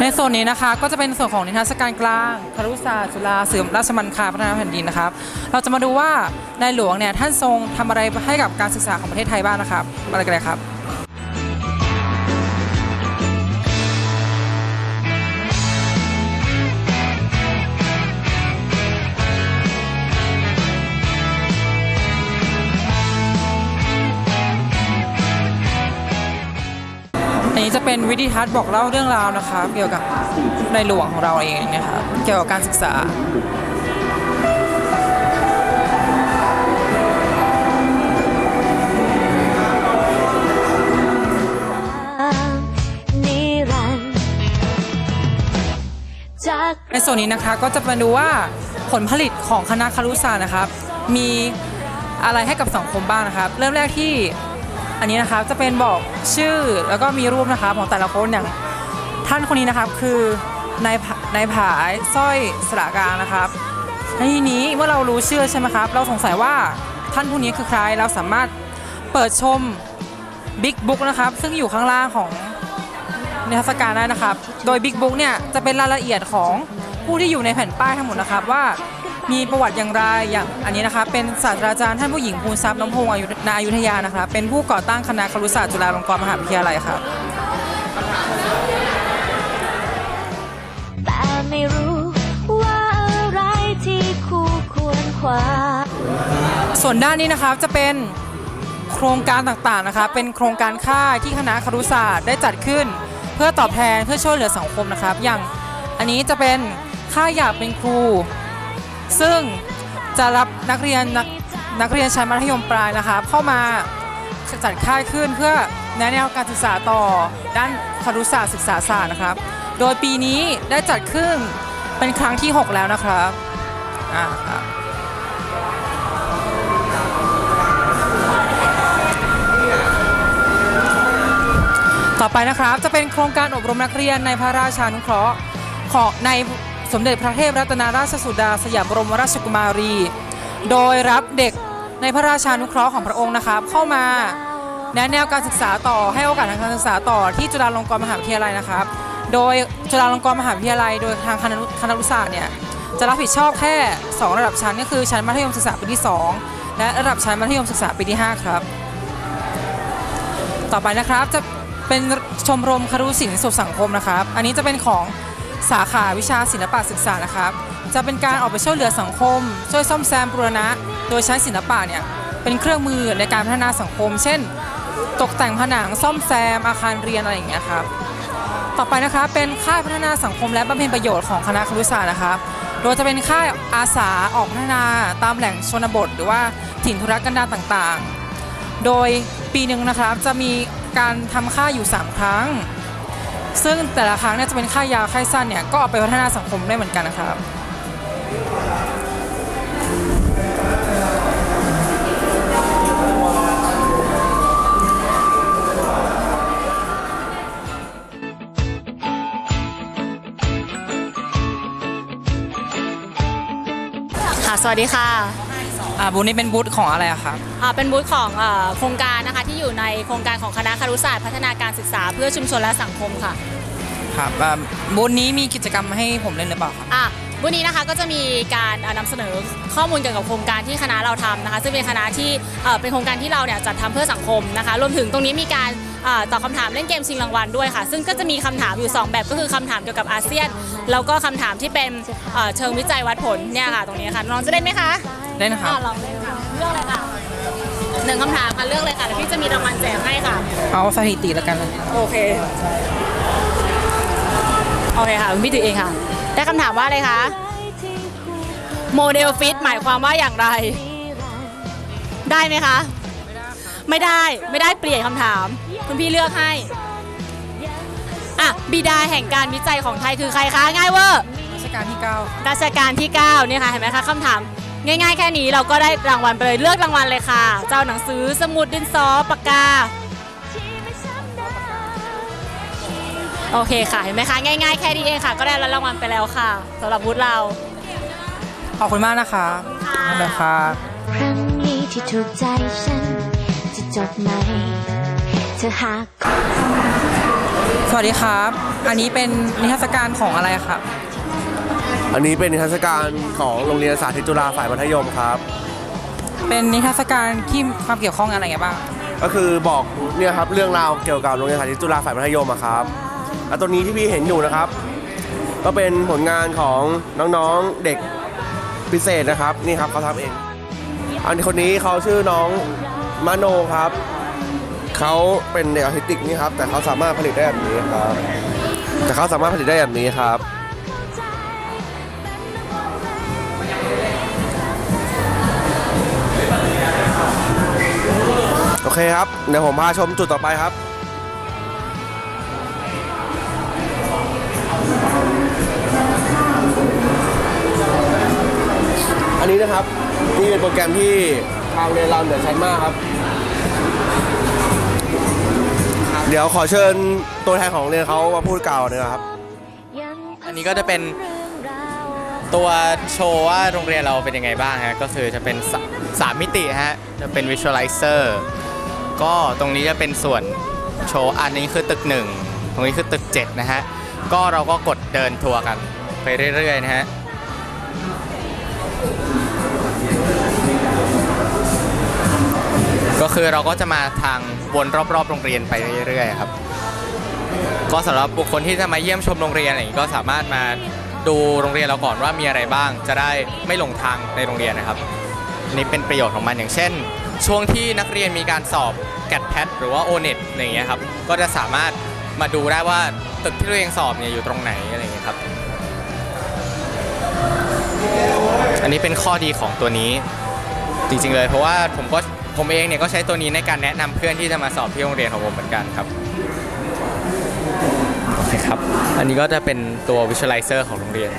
ในโซนนี้นะคะก็จะเป็นส่วนของนิทรรศการกลางคารุศาสตร์จุฬาเสื่อมราชมังคลาพัฒนาแผ่นดินนะครับ เราจะมาดูว่าในหลวงเนี่ยท่านทรงทำอะไรให้กับการศึกษาของประเทศไทยบ้างนะครับอะไรกันเลยครับ นี้จะเป็นวิดีทัศน์บอกเล่าเรื่องราวนะคะเกี่ยวกับในหลวงของเราเองนะครับเกี่ยวกับการศึกษาในส่วนนี้นะคะก็จะมาดูว่าผลผลิตของคณะคารุศาสตร์นะครับ มีอะไรให้กับสังคมบ้างนะครับ เริ่มแรกที่ อันนี้นะครับจะเป็นบอกชื่อแล้วก็มีรูปนะครับของแต่ละคนอย่างท่านคนนี้นะครับคือนายนายผายสร้อยสระกลางนะครับในทีนี้เมื่อเรารู้ชื่อใช่ไหมครับ เราสงสัยว่าท่านผู้นี้คือใครเราสามารถเปิดชมบิ๊กบุ๊กนะครับซึ่งอยู่ข้างล่างของนิทรรศการได้นะครับ โดย Big Book เนี่ยจะเป็นรายละเอียดของผู้ที่อยู่ในแผ่นป้ายทั้งหมดนะครับว่า มีประวัติอย่างไรอย่างอันนี้นะครับเป็นศาสตราจารย์ท่านผู้หญิงภูนทรัพย์น้ำพงศ์อายุนาอยุธยานะครับเป็นผู้ก่อตั้งคณะครุศาสตร์จุฬาลงกรณ์มหาวิทยาลัยครับแต่ไม่รู้ว่าอะไรที่คู่ควรคว้าส่วนด้านนี้นะครับจะเป็นโครงการต่างๆนะครับเป็นโครงการค่ายที่คณะครุศาสตร์ได้จัดขึ้น เพื่อตอบแทนเพื่อช่วยเหลือสังคมนะครับ อย่างอันนี้จะเป็นค่ายอยากเป็นครู ซึ่งจะรับนักเรียนนักนักเรียนชั้นมัธยมปลายนะครับเข้ามาจัดค่ายขึ้นเพื่อแนะแนวการศึกษาต่อด้านครุศาสตร์ศึกษาศาสตร์นะครับ โดยปีนี้ได้จัดขึ้นเป็นครั้งที่ 6 แล้วนะครับอ่าครับต่อไปนะครับจะเป็นโครงการอบรมนักเรียนในพระราชานุเคราะห์ของใน สมเด็จพระเทพรัตนราชสุดาสยามบรมราชกุมารี โดยรับเด็กในพระราชานุเคราะห์ของพระองค์นะครับ เข้ามาแนะแนวการศึกษาต่อให้โอกาสทางการศึกษาต่อที่จุฬาลงกรณ์มหาวิทยาลัยนะครับ โดยจุฬาลงกรณ์มหาวิทยาลัย โดยทางคณะคณะรุศาสตร์เนี่ยจะรับผิดชอบแค่ 2 ระดับชั้นก็คือชั้นมัธยมศึกษาปีที่ 2 และระดับชั้นมัธยมศึกษาปีที่ 5 ครับ ต่อไปนะครับจะเป็นชมรมครุศิลป์สุขสังคมนะครับ อันนี้จะเป็นของ สาขาวิชาศิลปะศึกษานะครับ จะเป็นการออกไปช่วยเหลือสังคม ช่วยซ่อมแซมบูรณะ โดยใช้ศิลปะเนี่ยเป็นเครื่องมือในการพัฒนาสังคม เช่น ตกแต่งผนังซ่อมแซมอาคารเรียนอะไรอย่างเงี้ยครับต่อไปนะครับเป็นค่ายพัฒนาสังคมและบำเพ็ญประโยชน์ของคณะครุศาสตร์นะครับโดยจะเป็นค่ายอาสาออกพัฒนาตามแหล่งชนบท หรือว่าถิ่นธุรกันดารต่างๆ โดยปีหนึ่งนะครับจะมีการทำค่ายอยู่ 3 ครั้ง ซึ่งแต่ละครั้งเนี่ยจะเป็นค่ายาวค่ายสั้นเนี่ยก็เอาไปพัฒนาสังคมได้เหมือนกันนะครับค่ะ สวัสดีค่ะ อ่าบูธนี้เป็นบูธของอะไรอะครับ อ่าเป็นบูธของเอ่อโครงการนะคะที่อยู่ในโครงการของคณะครุศาสตร์พัฒนาการศึกษา เพื่อชุมชนและสังคมค่ะ ครับอ่าบูธนี้มีกิจกรรมให้ผมเล่นหรือเปล่าครับ อะ บูธนี้นะคะก็จะมีการเอ่อนำเสนอข้อมูลเกี่ยวกับโครงการที่คณะเราทำนะคะ ซึ่งเป็นคณะที่เอ่อเป็นโครงการที่เราเนี่ยจัดทำเพื่อสังคมนะคะ รวมถึงตรงนี้มีการเอ่อตอบคำถามเล่นเกมชิงรางวัลด้วยค่ะ ซึ่งก็จะมีคำถามอยู่ 2 แบบก็คือคำถามเกี่ยวกับอาเซียน แล้วก็คำถามที่เป็นเอ่อเชิงวิจัยวัดผลเนี่ยค่ะ ตรงนี้ค่ะน้องจะเล่นไหมคะเล่นนะครับอะลองเล่นค่ะเลือกเลยค่ะหนึ่งคำถามค่ะเลือกเลยค่ะแล้วพี่จะมีรางวัลแจกให้ค่ะ เอาสถิติแล้วกันนะโอเค โอเคค่ะคุณพี่ถือเองค่ะ ได้คำถามว่าอะไรคะ โมเดลฟิตหมายความว่าอย่างไร ได้ไหมคะ ไม่ได้ ไม่ได้เปลี่ยนคำถาม คุณพี่เลือกให้ อะ บิดาแห่งการวิจัยของไทยคือใครคะ ง่ายเวอร์รัชกาลที่ 9 รัชกาลที่9เนี่ยค่ะเห็นไหมคะคำถาม ง่ายๆ แค่นี้เราก็ได้รางวัลไปเลยเลือกรางวัลเลยค่ะ เจ้าหนังสือสมุดดินสอปากกา โอเคค่ะ เห็นไหมคะ ง่ายๆ แค่นี้เองค่ะ ก็ได้รับรางวัลไปแล้วค่ะสำหรับบูธเรา ขอบคุณมากนะคะค่ะนั่นแหละครับครั้งนี้ที่ถูกใจฉัน จะจบไหมเธอหาก สวัสดีครับ อันนี้เป็นนิทรรศการของอะไรครับ อันนี้เป็นนิทรรศการของโรงเรียนสาธิตจุฬาฝ่ายมัธยมครับ เป็นนิทรรศการที่ความเกี่ยวข้องอะไรไงบ้าง ก็คือบอกเนี่ยครับเรื่องราวเกี่ยวกับโรงเรียนสาธิตจุฬาฝ่ายมัธยมอะครับ แล้วตัวนี้ที่พี่เห็นอยู่นะครับ ก็เป็นผลงานของน้องๆเด็กพิเศษนะครับนี่ครับเขาทำเอง อันคนนี้เขาชื่อน้องมโนครับเขาเป็นเด็กออทิสติกนี่ครับแต่เขาสามารถผลิตได้แบบนี้ครับแต่เขาสามารถผลิตได้แบบนี้ครับโอเคครับ เดี๋ยวผมพาชมจุดต่อไปครับ นนี้นะครับนี่เป็นโปรแกรมที่ทางเรียนเราเหนือชั้นมากครับ เดี๋ยวขอเชิญตัวแทนของโรงเรียนเขามาพูดกล่าวหน่อยนะครับ อันนี้ก็จะเป็นตัวโชว์ว่าโรงเรียนเราเป็นยังไงบ้างฮะก็คือจะเป็นสาสามมิติฮะจะเป็น visualizer ก็ตรงนี้จะเป็นส่วนโชว์อันนี้คือตึกหนึ่งตรงนี้คือตึก 7 นะฮะ ก็เราก็กดเดินทัวร์กันไปเรื่อยๆนะฮะ ก็คือเราก็จะมาทางวนรอบๆ โรงเรียนไปเรื่อยๆครับ ก็สำหรับบุคคลที่จะมาเยี่ยมชมโรงเรียนอะไรอย่างนี้ก็สามารถมาดูโรงเรียนเราก่อนว่ามีอะไรบ้าง จะได้ไม่หลงทางในโรงเรียนนะครับ นี่เป็นประโยชน์ของมันอย่างเช่น ช่วงที่นักเรียนมีการสอบแกดแพทหรือว่าโอเน็ตอะไรอย่างเงี้ยครับก็จะสามารถมาดูได้ว่าตึกที่ตัวเองสอบเนี่ยอยู่ตรงไหนอะไรอย่างเงี้ยครับ อันนี้เป็นข้อดีของตัวนี้จริงๆเลยเพราะว่าผมก็ ผมเองเนี่ยก็ใช้ตัวนี้ในการแนะนำเพื่อนที่จะมาสอบที่โรงเรียนของผมเหมือนกันครับโอเคครับ อันนี้ก็จะเป็นตัว visualizer ของโรงเรียน